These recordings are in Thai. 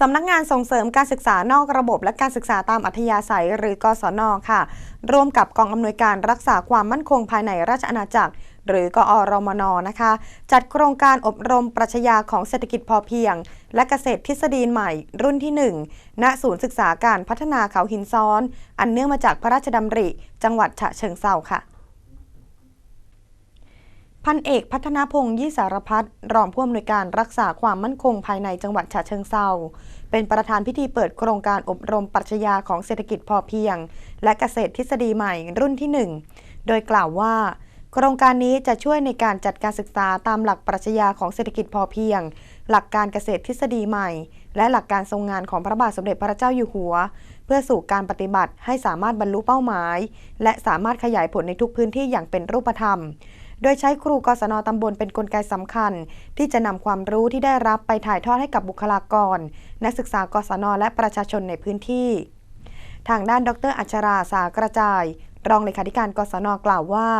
สำนักงานส่งเสริมการศึกษานอกระบบและการศึกษาตามอัธยาศัยหรือกศนค่ะ ร่วมกับกองอำนวยการรักษาความมั่นคงภายในราชอาณาจักร หรือกอรมนนะคะ จัดโครงการอบรมปรัชญาของเศรษฐกิจพอเพียง และเกษตรทฤษฎีใหม่รุ่นที่ 1 ณศูนย์ศึกษาการพัฒนาเขาหินซ้อน อันเนื่องมาจากพระราชดำริ จังหวัดฉะเชิงเทราค่ะ พันเอกพัฒนาพงศ์ยี่สารพัฒน์รองผู้อำนวยการรักษาความมั่นคงภายในจังหวัดฉะเชิงเทราเป็นประธานพิธีเปิดโครงการอบรมปรัชญาของเศรษฐกิจพอเพียง และเกษตรทฤษฎีใหม่รุ่นที่ 1 โดยกล่าวว่า โครงการนี้จะช่วยในการจัดการศึกษาตามหลักปรัชญาของเศรษฐกิจพอเพียง หลักการเกษตรทฤษฎีใหม่ และหลักการทรงงานของพระบาทสมเด็จพระเจ้าอยู่หัว เพื่อสู่การปฏิบัติให้สามารถบรรลุเป้าหมาย และสามารถขยายผลในทุกพื้นที่อย่างเป็นรูปธรรม โดยใช้ครูกศนตำบลเป็นนกลไกสำคัญ ที่จะนำความรู้ที่ได้รับไปถ่ายทอดให้กับบุคลากร นักศึกษากศนและประชาชนในพื้นที่ ทางด้านดรอัชราสากระจาย รองเลขาธิการกศนกล่าวว่า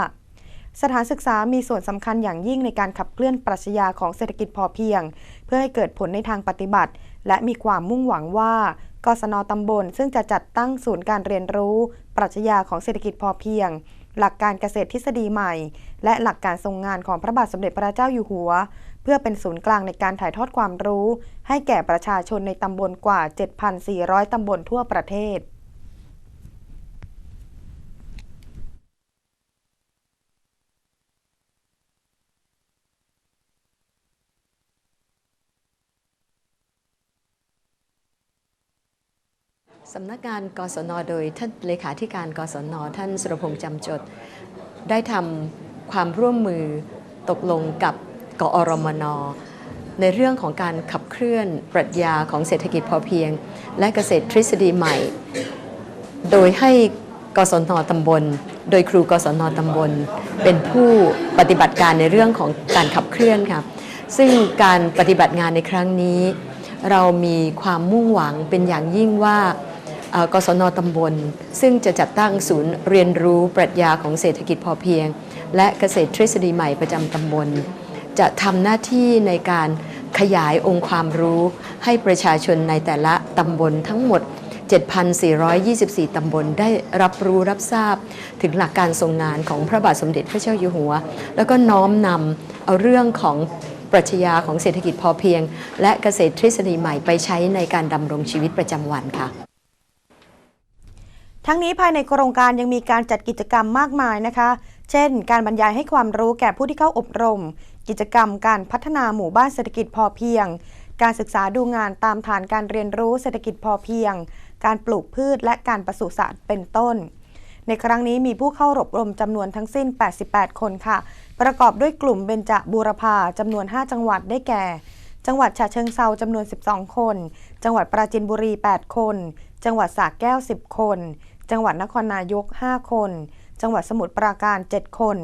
สถานศึกษามีส่วนสำคัญอย่างยิ่งในการขับเคลื่อนปรัชญาของเศรษฐกิจพอเพียง เพื่อให้เกิดผลในทางปฏิบัติ และมีความมุ่งหวังว่ากศนตำบล ซึ่งจะจัดตั้งศูนย์การเรียนรู้ ปรัชญาของเศรษฐกิจพอเพียง หลักการเกษตรทฤษฎีใหม่ และหลักการทรงงานของพระบาทสมเด็จพระเจ้าอยู่หัว เพื่อเป็นศูนย์กลางในการถ่ายทอดความรู้ ให้แก่ประชาชนในตำบลกว่า 7,400 ตำบลทั่วประเทศ สำนักงานกศนโดยท่านเลขาธิการกศนท่านสุรพงษ์จำจด ได้ทำความร่วมมือตกลงกับกอรมน ในเรื่องของการขับเคลื่อนปรัชญาของเศรษฐกิจพอเพียง และเกษตรทฤษฎีใหม่ โดยให้กศนตำบล โดยครูกศนตำบล เป็นผู้ปฏิบัติการในเรื่องของการขับเคลื่อนค่ะซึ่งการปฏิบัติงานในครั้งนี้ เรามีความมุ่งหวังเป็นอย่างยิ่งว่า กศนตำบล ซึ่งจะจัดตั้งศูนย์เรียนรู้ปรัชญาของเศรษฐกิจพอเพียง และเกษตรทฤษฎีใหม่ประจำตำบล จะทำหน้าที่ในการขยายองค์ความรู้ ให้ประชาชนในแต่ละตำบลทั้งหมด 7,424 ตำบลได้รับรู้รับทราบ ถึงหลักการทรงงานของพระบาทสมเด็จพระเจ้าอยู่หัว แล้วก็น้อมนำเอาเรื่องของปรัชญาของเศรษฐกิจพอเพียง และเกษตรทฤษฎีใหม่ไปใช้ในการดำรงชีวิตประจำวันค่ะ ทั้งนี้ภายในโครงการยังมีการจัดกิจกรรมมากมายนะคะ เช่น การบรรยายให้ความรู้แก่ผู้ที่เข้าอบรม กิจกรรมการพัฒนาหมู่บ้านเศรษฐกิจพอเพียง การศึกษาดูงานตามฐานการเรียนรู้เศรษฐกิจพอเพียง การปลูกพืชและการปศุสัตว์เป็นต้น ในครั้งนี้มีผู้เข้าอบรมจำนวนทั้งสิ้น 88 คนค่ะ ประกอบด้วยกลุ่มเบญจบูรพาจำนวน 5 จังหวัดได้แก่ จังหวัดฉะเชิงเซาจำนวน 12 คน จังหวัดปราจีนบุรี 8 คน จังหวัดสระแก้ว 10 คน จังหวัดนครนายก 5 คน จังหวัดสมุทรปราการ 7 คน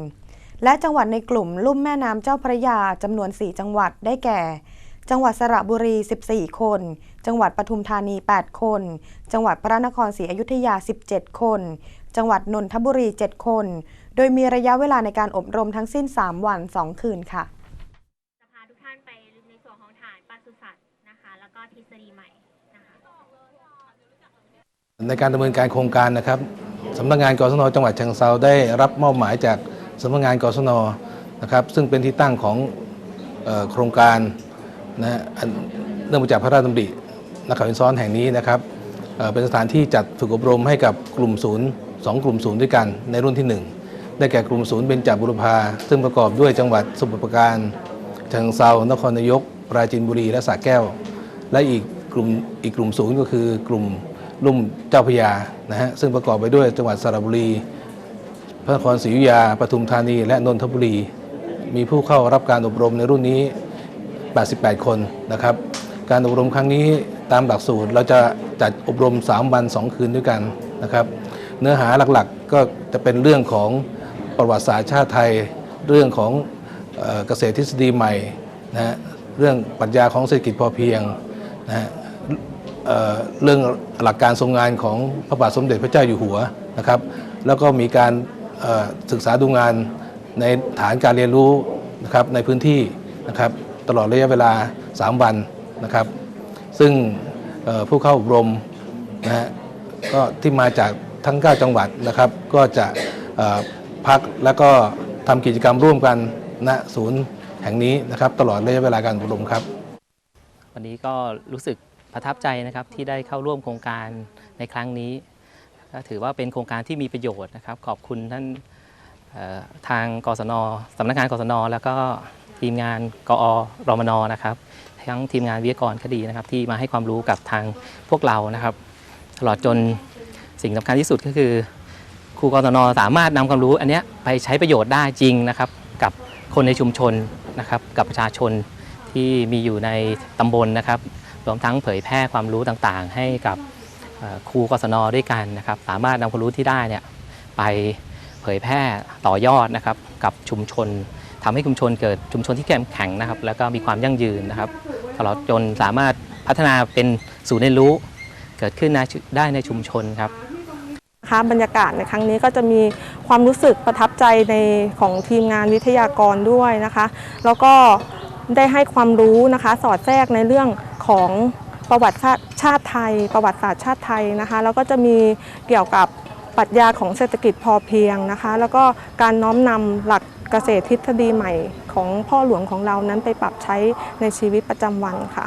และจังหวัดในกลุ่มลุ่มแม่น้ำเจ้าพระยาจำนวน 4 จังหวัดได้แก่ จังหวัดสระบุรี 14 คน จังหวัดปทุมธานี 8 คน จังหวัดพระนครศรีอยุธยา 17 คน จังหวัดนนทบุรี 7 คน โดยมีระยะเวลาในการอบรมทั้งสิ้น 3 วัน 2 คืนค่ะจะพาทุกท่านไปในส่วนของฐานปศุสัตว์นะคะ แล้วก็ทฤษฎีใหม่ ในการดำเนินการโครงการนะครับสำนักงานกศนจังหวัดเชียงเซาได้รับมอบหมายจากสำนักงานกศนนะครับซึ่งเป็นที่ตั้งของออโครงการนะฮะเนื่องมาจากพระราชดำรินักข่าวอินซ้อนแห่งนี้นะครับเเป็นสถานที่จัดฝึกอบรมให้กับกลุ่มศูนย์สองกลุ่มศูนย์ด้วยกันในรุ่นที่ 1 ได้แก่กลุ่มศูนย์เบญจบุรพาซึ่งประกอบด้วยจังหวัดสมุทรปราการเชียงเซานครนายก ปราจีนบุรีและสระแก้ว และอีกกลุ่มอีกกลุ่มศูนย์ก็คือกลุ่ม ลุ่มเจ้าพยานะฮะซึ่งประกอบไปด้วยจังหวัดสระบุรี พระนครศรีอยุธยาปทุมธานี และนนทบุรี มีผู้เข้ารับการอบรมในรุ่นนี้ 88 คนนะครับ การอบรมครั้งนี้ตามหลักสูตรเราจะจัดอบรม 3 วัน 2 คืนด้วยกันนะครับ เนื้อหาหลักๆก็จะเป็นเรื่องของประวัติศาสตร์ชาติไทย เรื่องของเอ่อเกษตรทฤษฎีใหม่นะฮะเรื่องปรัชญาของเศรษฐกิจพอเพียงนะฮะ เเรื่องหลักการทรงงานของพระบาทสมเด็จพระเจ้าอยู่หัวนะครับ แล้วก็มีการศึกษาดูงานในฐานการเรียนรู้นะครับในพื้นที่นะครับตลอดระยะเวลา 3 วันนะครับ ซึ่งผู้เข้าอบรมนะฮะก็ที่มาจากทั้ง 9 จังหวัดนะครับ ก็จะพักแล้วก็ทำกิจกรรมร่วมกันณศูนย์แห่งนี้นะครับ ตลอดระยะเวลาการอบรมครับ วันนี้ก็รู้สึก ประทับใจนะครับที่ได้เข้าร่วมโครงการในครั้งนี้ ก็ถือว่าเป็นโครงการที่มีประโยชน์นะครับ ขอบคุณท่านทางกศนสำนักงานกศนแล้วก็ทีมงานกอรมนนะครับทั้งทีมงานวิทยากรคดีนะครับ ที่มาให้ความรู้กับทางพวกเรานะครับ ตลอดจนสิ่งสำคัญที่สุดก็คือครูกศนสามารถนำความรู้อันนี้ไปใช้ประโยชน์ได้จริงนะครับ กับคนในชุมชนนะครับ กับประชาชนที่มีอยู่ในตำบลนะครับ รวมทั้งเผยแพร่ความรู้ต่างๆ ให้กับครูกศนด้วยกันนะครับ สามารถนำความรู้ที่ได้เนี่ยไปเผยแพร่ต่อยอดนะครับกับชุมชนทำให้ชุมชนเกิดชุมชนที่เข้มแข็งนะครับ แล้วก็มีความยั่งยืนนะครับ ตลอดจนสามารถพัฒนาเป็นศูนย์เรียนรู้ เกิดขึ้นในได้ในชุมชนครับนะคะบรรยากาศในครั้งนี้ก็จะมีความรู้สึกประทับใจในของทีมงานวิทยากรด้วยนะคะ แล้วก็ได้ให้ความรู้นะคะ สอดแทรกในเรื่อง ของประวัติศาสตร์ชาติไทย ประวัติศาสตร์ชาติไทยนะคะแล้วก็จะมีเกี่ยวกับปรัชญาของเศรษฐกิจพอเพียงนะคะ แล้วก็การน้อมนำหลักเกษตรทฤษฎีใหม่ของพ่อหลวงของเรานั้นไปปรับใช้ในชีวิตประจำวันค่ะ